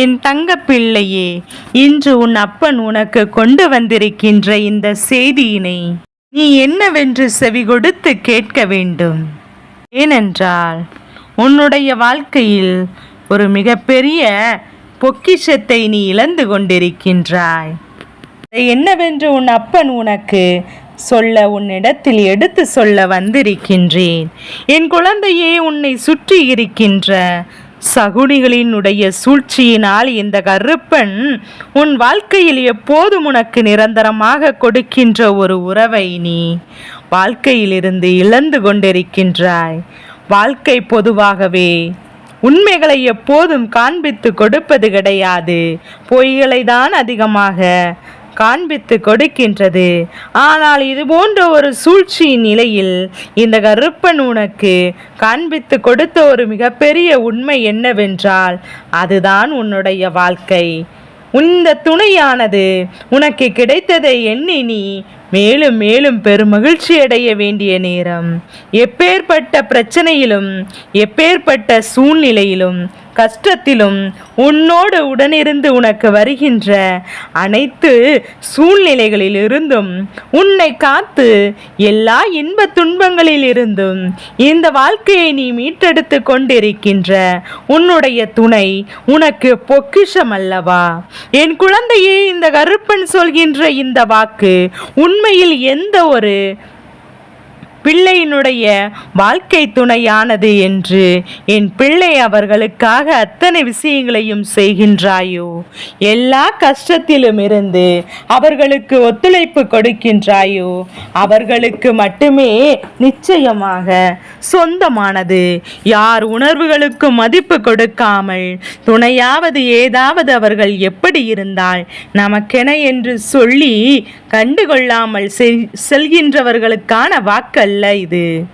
என் தங்க பிள்ளையே இன்று உன் அப்பன் உனக்கு கொண்டு வந்திருக்கின்ற இந்த செய்தியினை நீ என்னவென்று செவி கொடுத்து கேட்க வேண்டும். ஏனென்றால் உன்னுடைய வாழ்க்கையில் ஒரு மிகப்பெரிய பொக்கிஷத்தை நீ இழந்து கொண்டிருக்கின்றாய். என்னவென்று உன் அப்பன் உனக்கு சொல்ல உன்னிடத்தில் எடுத்து சொல்ல வந்திருக்கின்றேன். என் குழந்தையே உன்னை சுற்றி இருக்கின்ற சகுனிகளினுடைய சூழ்ச்சியினால் இந்த கருப்பன் உன் வாழ்க்கையில் எப்போதும் உனக்கு நிரந்தரமாக கொடுக்கின்ற ஒரு உறவை நீ வாழ்க்கையிலிருந்து இழந்து கொண்டிருக்கின்றாய். வாழ்க்கை பொதுவாகவே உண்மைகளை எப்போதும் காண்பித்து கொடுப்பது கிடையாது. பொய்களை தான் அதிகமாக காண்பித்து கொடுக்கின்றது. ஆனால் இது போன்ற ஒரு சூழ்ச்சியின் நிலையில் இந்த கருப்பன் உனக்கு காண்பித்து கொடுத்த ஒரு மிகப்பெரிய உண்மை என்னவென்றால் அதுதான் உன்னுடைய வாழ்க்கை. இந்த துணையானது உனக்கு கிடைத்ததை எண்ணி நீ மேலும் மேலும் பெருமகிழ்ச்சி அடைய வேண்டிய நேரம். எப்பேற்பட்ட பிரச்சனையிலும் எப்பேற்பட்ட சூழ்நிலையிலும் கஷ்டத்திலும் உன்னோடு உடனிருந்து உனக்கு வருகின்ற அனைத்து சூழ்நிலைகளிலிருந்தும் உன்னை காத்து எல்லா இன்ப துன்பங்களில் இருந்தும் இந்த வாழ்க்கையை நீ மீட்டெடுத்து கொண்டிருக்கின்ற உன்னுடைய துணை உனக்கு பொக்கிஷம் அல்லவா என் குழந்தையே இந்த கருப்பன் சொல்கின்ற இந்த வாக்கு உண்மையில் எந்த ஒரு பிள்ளையினுடைய வாழ்க்கை துணையானது என்று என் பிள்ளை அவர்களுக்காக அத்தனை விஷயங்களையும் செய்கின்றாயோ. எல்லா கஷ்டத்திலும் இருந்து அவர்களுக்கு ஒத்துழைப்பு கொடுக்கின்றாயோ. அவர்களுக்கு மட்டுமே நிச்சயமாக சொந்தமானது. யார் உணர்வுகளுக்கு மதிப்பு கொடுக்காமல் துணையாவது ஏதாவது அவர்கள் எப்படி இருந்தால் நமக்கென என்று சொல்லி கண்டுகொள்ளாமல் செல்கின்றவர்களுக்கான வாக்கல்ல இது.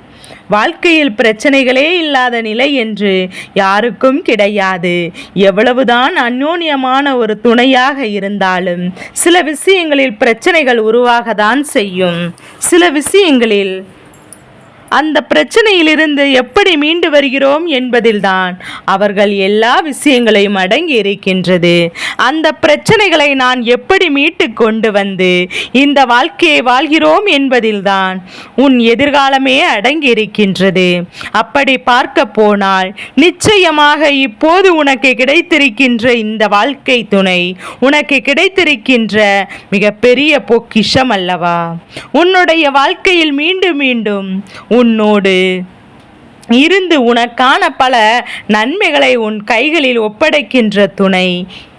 வாழ்க்கையில் பிரச்சனைகளே இல்லாத நிலை என்று யாருக்கும் கிடையாது. எவ்வளவுதான் அந்யோன்யமான ஒரு துணையாக இருந்தாலும் சில விஷயங்களில் பிரச்சனைகள் உருவாகத்தான் செய்யும். சில விஷயங்களில் அந்த பிரச்சனையிலிருந்து எப்படி மீண்டு வருகிறோம் என்பதில்தான் அவர்கள் எல்லா விஷயங்களையும் அடங்கி இருக்கின்றது. அந்த பிரச்சனைகளை நான் எப்படி மீட்டு கொண்டு வந்து இந்த வாழ்க்கையை வாழ்கிறோம் என்பதில்தான் உன் எதிர்காலமே அடங்கி இருக்கின்றது. அப்படி பார்க்க போனால் நிச்சயமாக இப்போது உனக்கு கிடைத்திருக்கின்ற இந்த வாழ்க்கை துணை உனக்கு கிடைத்திருக்கின்ற மிகப்பெரிய பொக்கிஷம் அல்லவா? உன்னுடைய வாழ்க்கையில் மீண்டும் மீண்டும் உன்னோடு. இருந்து உனக்கான பல நன்மைகளை உன் கைகளில் ஒப்படைக்கின்ற துணை.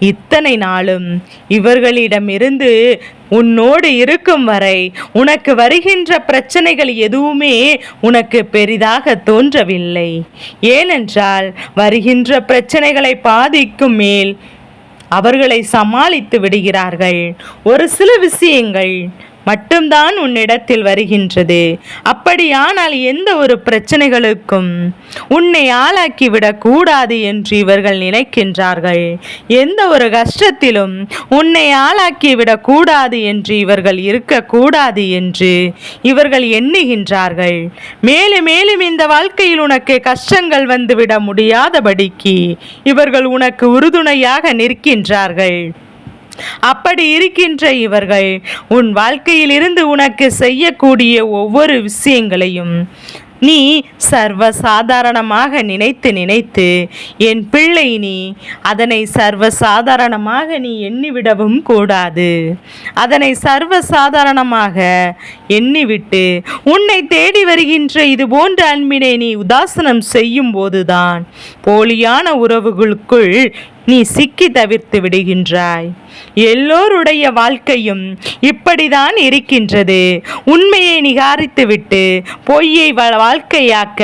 இத்தனை நாளும் இவர்களிடமிருந்து உன்னோடு இருக்கும் வரை உனக்கு வருகின்ற பிரச்சனைகள் எதுவுமே உனக்கு பெரிதாக தோன்றவில்லை. ஏனென்றால் வருகின்ற பிரச்சனைகளை பாதிக்கும் மேல் அவர்களை சமாளித்து விடுகிறார்கள். ஒரு சில விஷயங்கள் மட்டும்தான் உன்னிடத்தில் வருகின்றது. அப்படியானால் எந்த ஒரு பிரச்சனைகளுக்கும் உன்னை ஆளாக்கிவிடக்கூடாது என்று இவர்கள் நினைக்கின்றார்கள். எந்த ஒரு கஷ்டத்திலும் உன்னை ஆளாக்கி விடக்கூடாது என்று இவர்கள் இருக்கக்கூடாது என்று இவர்கள் எண்ணுகின்றார்கள். மேலும் மேலும் இந்த வாழ்க்கையில் உனக்கு கஷ்டங்கள் வந்துவிட முடியாதபடிக்கு இவர்கள் உனக்கு உறுதுணையாக நிற்கின்றார்கள். அப்படி இருக்கின்ற இவர்கள் உன் வாழ்க்கையில் இருந்து உனக்கு செய்யக்கூடிய ஒவ்வொரு விஷயங்களையும் நீ சர்வ சாதாரணமாக நினைத்து நினைத்து என் பிள்ளை நீ அதனை சர்வ சாதாரணமாக நீ எண்ணிவிடவும் கூடாது. அதனை சர்வ சாதாரணமாக எண்ணிவிட்டு உன்னை தேடி வருகின்ற இது போன்ற அன்பினை நீ உதாசனம் செய்யும் போதுதான் போலியான உறவுகளுக்குள் நீ சிக்கி தவிர்த்து விடுகின்றாய். எல்லோருடைய வாழ்க்கையும் இப்படிதான் இருக்கின்றது. உண்மையை நிகாரித்துவிட்டு பொய்யை வாழ்க்கையாக்க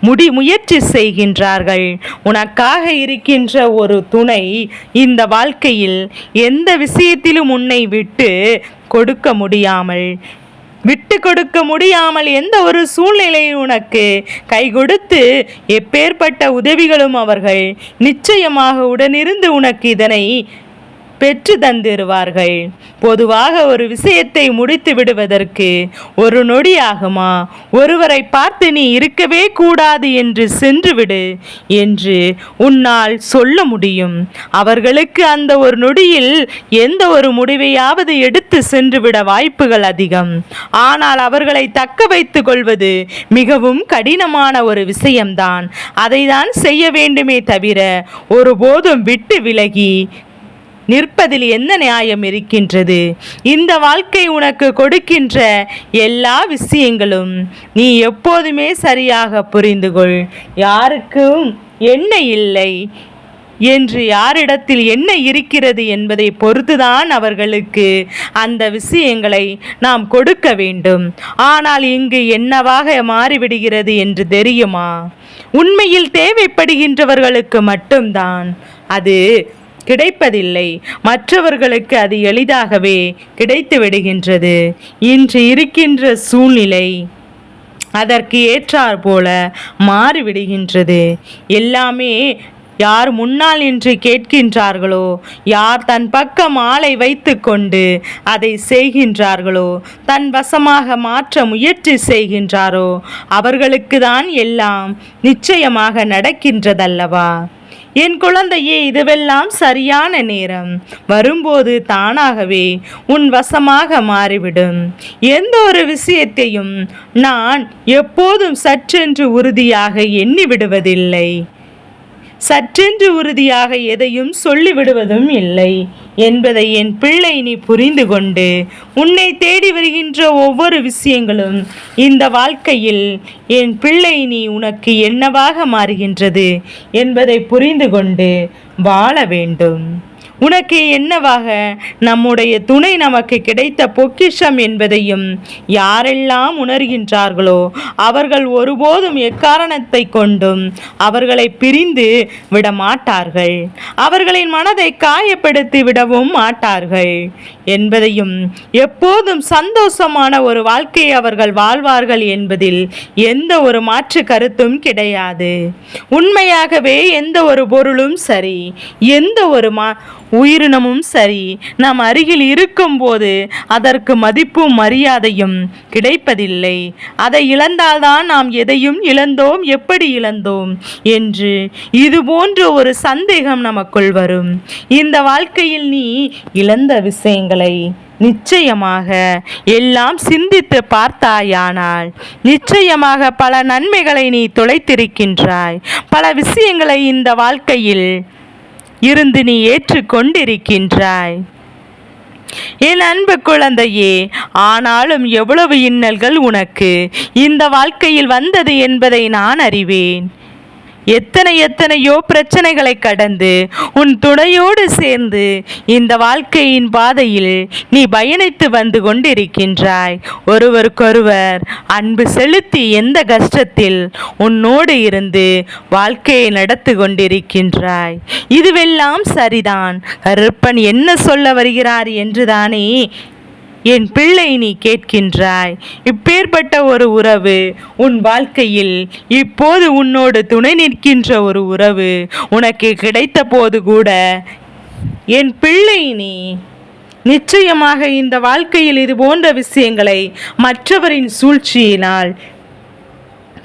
முடி முயற்சி செய்கின்றார்கள். உனக்காக இருக்கின்ற ஒரு துணை இந்த வாழ்க்கையில் எந்த விஷயத்திலும் உன்னை விட்டு கொடுக்க முடியாமல் விட்டு கொடுக்க முடியாமல் எந்த ஒரு சூழ்நிலையும் உனக்கு கை கொடுத்து எப்பேற்பட்ட உதவிகளும் அவர்கள் நிச்சயமாக உடனிருந்து உனக்கு இதனை பெற்று தந்திருவார்கள். பொதுவாக ஒரு விஷயத்தை முடித்து விடுவதற்கு ஒரு நொடி ஆகுமா ஒருவரை பார்த்து நீ இருக்கவே கூடாது என்று சென்றுவிடு என்று உன்னால் சொல்ல முடியும். அவர்களுக்கு அந்த ஒரு நொடியில் எந்த ஒரு முடிவையாவது எடுத்து சென்றுவிட வாய்ப்புகள் அதிகம். ஆனால் அவர்களை தக்க வைத்து கொள்வது மிகவும் கடினமான ஒரு விஷயம்தான். அதை தான் செய்ய வேண்டுமே தவிர ஒருபோதும் விட்டு விலகி நிற்பதில் என்ன நியாயம் இருக்கின்றது? இந்த வாழ்க்கை உனக்கு கொடுக்கின்ற எல்லா விஷயங்களும் நீ எப்போதுமே சரியாக புரிந்து கொள் யாருக்கும் என்ன இல்லை என்று யாரிடத்தில் என்ன இருக்கிறது என்பதை பொறுத்துதான் அவர்களுக்கு அந்த விஷயங்களை நாம் கொடுக்க வேண்டும். ஆனால் இங்கு என்னவாக மாறிவிடுகிறது என்று தெரியுமா? உண்மையில் தேவைப்படுகின்றவர்களுக்கு மட்டும்தான். அது கிடைப்பதில்லை. மற்றவர்களுக்கு அது எளிதாகவே கிடைத்து விடுகின்றது இன்று இருக்கின்ற சூழ்நிலை அதற்கு ஏற்றாற் போல மாறிவிடுகின்றது. எல்லாமே யார் முன்னால் என்று கேட்கின்றார்களோ யார் தன் பக்கம் ஆளை வைத்து கொண்டு அதை செய்கின்றார்களோ தன் வசமாக மாற்ற முயற்சி செய்கின்றாரோ அவர்களுக்கு தான் எல்லாம் நிச்சயமாக நடக்கின்றதல்லவா? என் குழந்தையே இதுவெல்லாம் சரியான நேரம். வரும்போது தானாகவே உன் வசமாக மாறிவிடும். எந்த ஒரு விஷயத்தையும் நான் எப்போதும் சற்றென்று உறுதியாக எண்ணி விடுவதில்லை சற்றென்று உறுதியாக எதையும் சொல்லிவிடுவதும் இல்லை. என்பதை என் பிள்ளை நீ புரிந்து கொண்டு உன்னை தேடி வருகின்ற ஒவ்வொரு விஷயங்களும் இந்த வாழ்க்கையில் என் பிள்ளை நீ உனக்கு என்னவாக மாறுகின்றது என்பதை புரிந்து கொண்டு வாழ வேண்டும். உனக்கு என்னவாக? நம்முடைய துணை நமக்கு கிடைத்த பொக்கிஷம் என்பதையும் யாரெல்லாம் உணர்கின்றார்களோ அவர்கள் ஒருபோதும் எக்காரணத்தை கொண்டும் அவர்களை பிரிந்து விட மாட்டார்கள் அவர்களின் மனதை காயப்படுத்தி விடவும் மாட்டார்கள். என்பதையும் எப்போதும் சந்தோஷமான ஒரு வாழ்க்கையை அவர்கள் வாழ்வார்கள் என்பதில் எந்த ஒரு மாற்று கருத்தும் கிடையாது. உண்மையாகவே எந்த ஒரு பொருளும் சரி எந்த ஒரு மா உயிரினமும் சரி. நாம் அருகில் இருக்கும்போது அதற்கு மதிப்பும் மரியாதையும் கிடைப்பதில்லை. அதை இழந்தால்தான் நாம் எதையும் இழந்தோம் எப்படி இழந்தோம் என்று இது போன்ற ஒரு சந்தேகம் நமக்குள் வரும். இந்த வாழ்க்கையில் நீ இழந்த விஷயங்களை நிச்சயமாக எல்லாம் சிந்தித்து பார்த்தாயானால் நிச்சயமாக பல நன்மைகளை நீ தொலைத்திருக்கின்றாய். பல விஷயங்களை இந்த வாழ்க்கையில் இருந்து நீ ஏற்றுக்கொண்டிருக்கின்றாய். என் அன்பு குழந்தையே ஆனாலும் எவ்வளவு இன்னல்கள் உனக்கு? இந்த வாழ்க்கையில் வந்தது என்பதை நான் அறிவேன். எத்தனை எத்தனையோ பிரச்சனைகளை கடந்து உன் துணையோடு சேர்ந்து இந்த வாழ்க்கையின் பாதையில் நீ பயணித்து வந்து கொண்டிருக்கின்றாய். ஒருவருக்கொருவர் அன்பு செலுத்தி எந்த கஷ்டத்தில் உன்னோடு இருந்து வாழ்க்கையை நடத்து கொண்டிருக்கின்றாய். இதுவெல்லாம் சரிதான். கருப்பன் என்ன சொல்ல வருகிறார் என்றுதானே என் பிள்ளை நீ கேட்கின்றாய். இப்பேற்பட்ட ஒரு உறவு உன் வாழ்க்கையில் இப்போது உன்னோடு துணை நிற்கின்ற ஒரு உறவு உனக்கு கிடைத்த போது கூட என் பிள்ளை நீ நிச்சயமாக இந்த வாழ்க்கையில் இது போன்ற விஷயங்களை மற்றவரின் சூழ்ச்சியினால்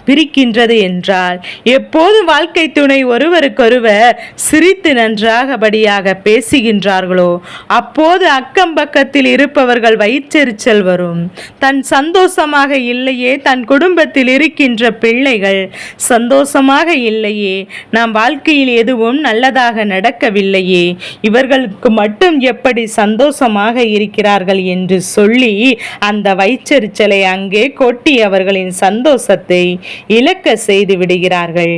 பிரிக்கின்றது என்றால் எப்போது வாழ்க்கை துணை ஒருவருக்கொருவர் சிரித்து நன்றாகபடியாக பேசுகின்றார்களோ அப்போது அக்கம் பக்கத்தில் இருப்பவர்கள் வயிற்றெரிச்சல் வரும். தன் சந்தோஷமாக இல்லையே தன் குடும்பத்தில் இருக்கின்ற பிள்ளைகள் சந்தோஷமாக இல்லையே நாம் வாழ்க்கையில் எதுவும் நல்லதாக நடக்கவில்லையே இவர்களுக்கு மட்டும் எப்படி சந்தோஷமாக இருக்கிறார்கள் என்று சொல்லி அந்த வயிற்றெரிச்சலை அங்கே கொட்டி அவர்களின் சந்தோஷத்தை இழக்க செய்து விடுகிறார்கள்.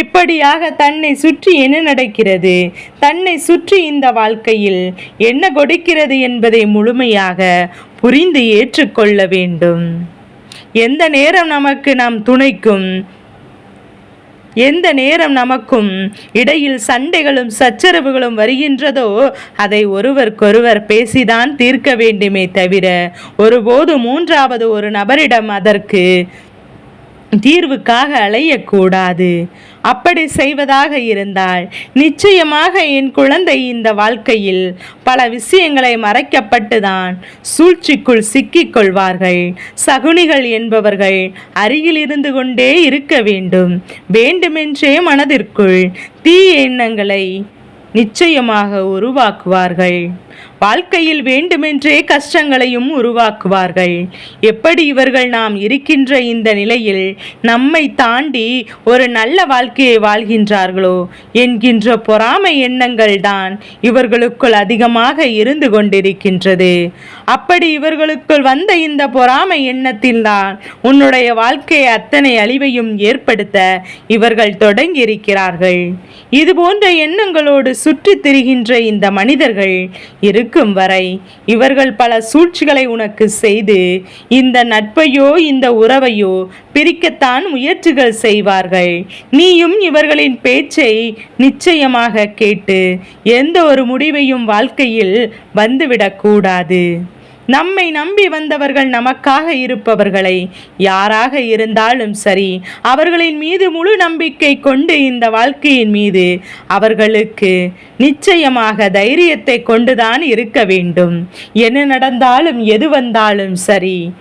இப்படியாக தன்னை சுற்றி என்ன நடக்கிறது? தன்னை சுற்றி இந்த வாழ்க்கையில் என்ன கொடுக்கிறது என்பதை முழுமையாக புரிந்து ஏற்றுக்கொள்ள வேண்டும். எந்த நேரம் நமக்கு நாம் துணைக்கும் எந்த நேரம் நமக்கும் இடையில் சண்டைகளும் சச்சரவுகளும் வருகின்றதோ அதை ஒருவருக்கொருவர் பேசிதான் தீர்க்க வேண்டுமே தவிர ஒருபோது மூன்றாவது ஒரு நபரிடம் அதற்கு தீர்வுக்காக அலையக்கூடாது. அப்படி செய்வதாக இருந்தால் நிச்சயமாக என் குழந்தை இந்த வாழ்க்கையில் பல விஷயங்களை மறைக்கப்பட்டுதான் சூழ்ச்சிக்குள் சிக்கிக் கொள்வார்கள் சகுனிகள் என்பவர்கள் அருகில் இருந்து கொண்டே இருக்க வேண்டும். வேண்டுமென்றே மனதிற்குள் தீய எண்ணங்களை நிச்சயமாக உருவாக்குவார்கள். வாழ்க்கையில் வேண்டுமென்றே கஷ்டங்களையும் உருவாக்குவார்கள். எப்படி இவர்கள் நாம் இருக்கின்ற இந்த நிலையில் நம்மை தாண்டி ஒரு நல்ல வாழ்க்கையை வாழ்கின்றார்களோ என்கின்ற பொறாமை எண்ணங்கள் தான் இவர்களுக்குள் அதிகமாக இருந்து கொண்டிருக்கின்றது. அப்படி இவர்களுக்குள் வந்த இந்த பொறாமை எண்ணத்தில்தான் உன்னுடைய வாழ்க்கையை அத்தனை அழிவையும் ஏற்படுத்த இவர்கள் தொடங்கியிருக்கிறார்கள். இது போன்ற எண்ணங்களோடு சுற்றித் திரிகின்ற இந்த மனிதர்கள் இருக்கும் வரை இவர்கள் பல சூழ்ச்சிகளை உனக்கு செய்து இந்த நட்பையோ இந்த உறவையோ பிரிக்கத்தான் முயற்சிகள் செய்வார்கள். நீயும் இவர்களின் பேச்சை நிச்சயமாக கேட்டு எந்த ஒரு முடிவையும் வாழ்க்கையில் வந்துவிடக்கூடாது நம்மை நம்பி வந்தவர்கள் நமக்காக இருப்பவர்களை யாராக இருந்தாலும் சரி அவர்களின் மீது முழு நம்பிக்கை கொண்டு இந்த வாழ்க்கையின் மீது அவர்களுக்கு நிச்சயமாக தைரியத்தை கொண்டுதான் இருக்க வேண்டும். என்ன நடந்தாலும் எது வந்தாலும் சரி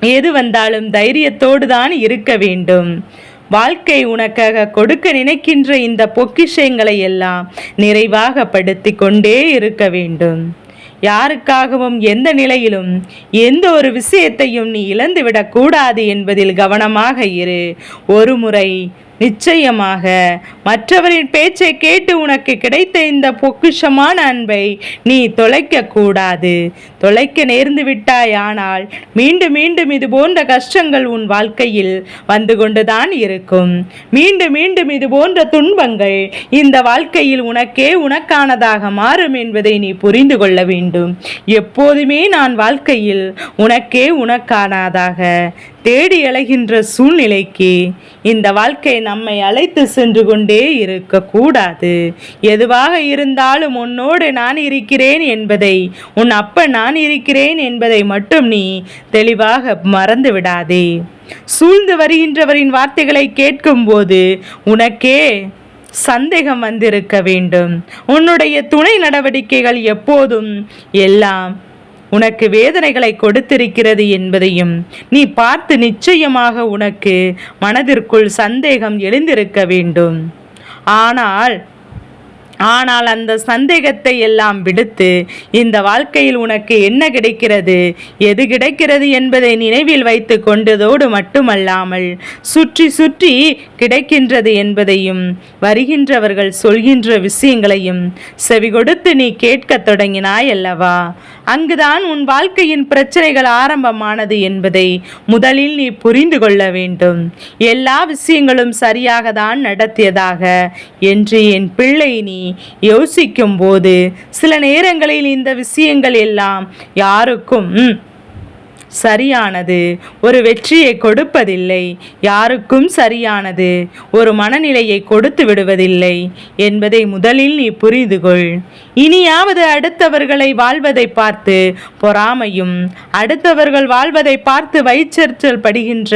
எது வந்தாலும் தைரியத்தோடு தான் இருக்க வேண்டும். வாழ்க்கை உனக்காக கொடுக்க நினைக்கின்ற இந்த பொக்கிஷங்களை எல்லாம் நிறைவாக படுத்தி கொண்டே இருக்க வேண்டும். யாருக்காகவும் எந்த நிலையிலும் எந்த ஒரு விஷயத்தையும் நீ இழந்துவிடக்கூடாது என்பதில் கவனமாக இரு. ஒரு முறை நிச்சயமாக மற்றவரின் பேச்சை கேட்டு உனக்கு கிடைத்த இந்த பொக்கிஷமான அன்பை நீ தொலைக்க கூடாது. தொலைக்க நேர்ந்து விட்டாயானால் மீண்டும் மீண்டும் இது போன்ற கஷ்டங்கள் உன் வாழ்க்கையில் வந்து கொண்டுதான் இருக்கும். மீண்டும் மீண்டும் இது போன்ற துன்பங்கள் இந்த வாழ்க்கையில் உனக்கே உனக்கானதாக மாறும் என்பதை நீ புரிந்து கொள்ள வேண்டும். எப்போதுமே நான் வாழ்க்கையில் உனக்கே உனக்கானதாக தேடி அலைகின்ற சூழ்நிலைக்கு இந்த வாழ்க்கை நம்மை அழைத்து சென்று கொண்டே இருக்கக்கூடாது எதுவாக இருந்தாலும் உன்னோடு நான் இருக்கிறேன் என்பதை உன் அப்ப நான் இருக்கிறேன் என்பதை மட்டும் நீ தெளிவாக மறந்து விடாதே. சூழ்ந்து வருகின்றவரின் வார்த்தைகளை கேட்கும்போது உனக்கே சந்தேகம் வந்திருக்க வேண்டும். உன்னுடைய துணை நடவடிக்கைகள் எப்போதும் எல்லாம் உனக்கு வேதனைகளை கொடுத்திருக்கிறது என்பதையும் நீ பார்த்து நிச்சயமாக உனக்கு மனதிற்குள் சந்தேகம் எழுந்திருக்க வேண்டும். ஆனால் ஆனால் அந்த சந்தேகத்தை எல்லாம் விடுத்து இந்த வாழ்க்கையில் உனக்கு என்ன கிடைக்கிறது எது கிடைக்கிறது என்பதை நினைவில் வைத்து கொண்டதோடு மட்டுமல்லாமல் சுற்றி சுற்றி கிடைக்கின்றது என்பதையும் வருகின்றவர்கள் சொல்கின்ற விஷயங்களையும் செவி கொடுத்து நீ கேட்கத் தொடங்கினாய் அல்லவா அங்குதான் உன் வாழ்க்கையின் பிரச்சனைகள் ஆரம்பமானது என்பதை முதலில் நீ புரிந்து கொள்ள வேண்டும். எல்லா விஷயங்களும் சரியாக தான் நடத்தியதாக என்று என் பிள்ளை நீ யோசிக்கும் போது சில நேரங்களில் இந்த விஷயங்கள் எல்லாம் யாருக்கும் சரியானது ஒரு வெற்றியை கொடுப்பதில்லை. யாருக்கும் சரியானது ஒரு மனநிலையை கொடுத்து விடுவதில்லை என்பதை முதலில் நீ புரிந்து கொள். இனியாவது அடுத்தவர்களை வாழ்வதை பார்த்து பொறாமையும் அடுத்தவர்கள் வாழ்வதை பார்த்து வைச்செறிச்சல் படுகின்ற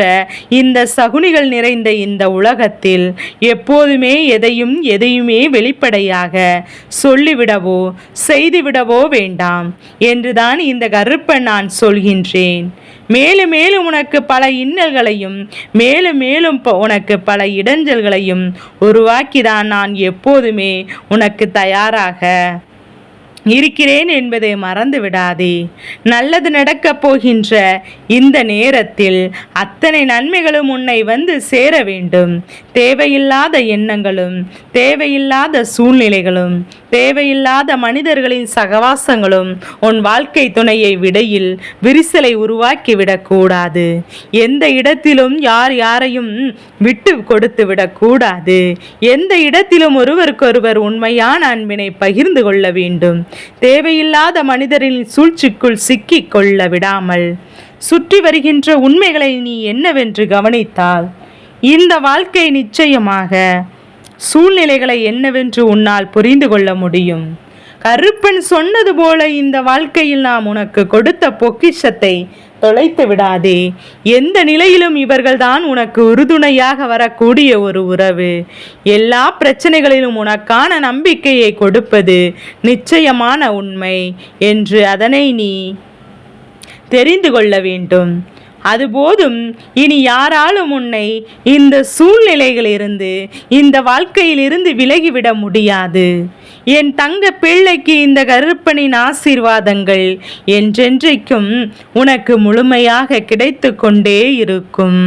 இந்த சகுனிகள் நிறைந்த இந்த உலகத்தில் எப்போதுமே எதையும் எதையுமே வெளிப்படையாக சொல்லிவிடவோ செய்துவிடவோ வேண்டாம் என்றுதான் இந்த கருப்பன் நான் சொல்கின்றேன். மேலும் மேலும் உனக்கு பல இன்னல்களையும் மேலும் மேலும் ப- உனக்கு பல இடைஞ்சல்களையும் உருவாக்கிதான் நான் எப்போதுமே உனக்கு தயாராக இருக்கிறேன் என்பதை மறந்து விடாதே. நல்லது நடக்கப் போகின்ற இந்த நேரத்தில் அத்தனை நன்மைகளும் உன்னை வந்து சேர வேண்டும். தேவையில்லாத எண்ணங்களும் தேவையில்லாத சூழ்நிலைகளும் தேவையில்லாத மனிதர்களின் சகவாசங்களும் உன் வாழ்க்கை துணையை விடையில் விரிசலை உருவாக்கிவிடக்கூடாது எந்த இடத்திலும் யார் யாரையும் விட்டு கொடுத்து விடக்கூடாது. எந்த இடத்திலும் ஒருவருக்கொருவர் உண்மையான அன்பினை பகிர்ந்து கொள்ள வேண்டும். தேவையில்லாத மனிதரின் சூழ்ச்சிக்குள் சிக்கிக் கொள்ள விடாமல் சுற்றி வருகின்ற உண்மைகளை நீ என்னவென்று கவனித்தால் இந்த வாழ்க்கை நிச்சயமாக சூழ்நிலைகளை என்னவென்று உன்னால் புரிந்து கொள்ள முடியும். கருப்பன் சொன்னது போல இந்த வாழ்க்கையில் நாம் உனக்கு கொடுத்த பொக்கிஷத்தை தொலைத்து விடாதே. எந்த நிலையிலும் இவர்கள்தான் உனக்கு உறுதுணையாக வரக்கூடிய ஒரு உறவு. எல்லா பிரச்சனைகளிலும் உனக்கான நம்பிக்கையை கொடுப்பது நிச்சயமான உண்மை என்று அதனை நீ தெரிந்து கொள்ள வேண்டும். அதுபோதும் இனி யாராலும் உன்னை இந்த சூழ்நிலைகளிலிருந்து இந்த வாழ்க்கையிலிருந்து விலகிவிட முடியாது. என் தங்க பிள்ளைக்கு இந்த கருப்பனின் ஆசீர்வாதங்கள் என்றென்றைக்கும் உனக்கு முழுமையாக கிடைத்து கொண்டே இருக்கும்.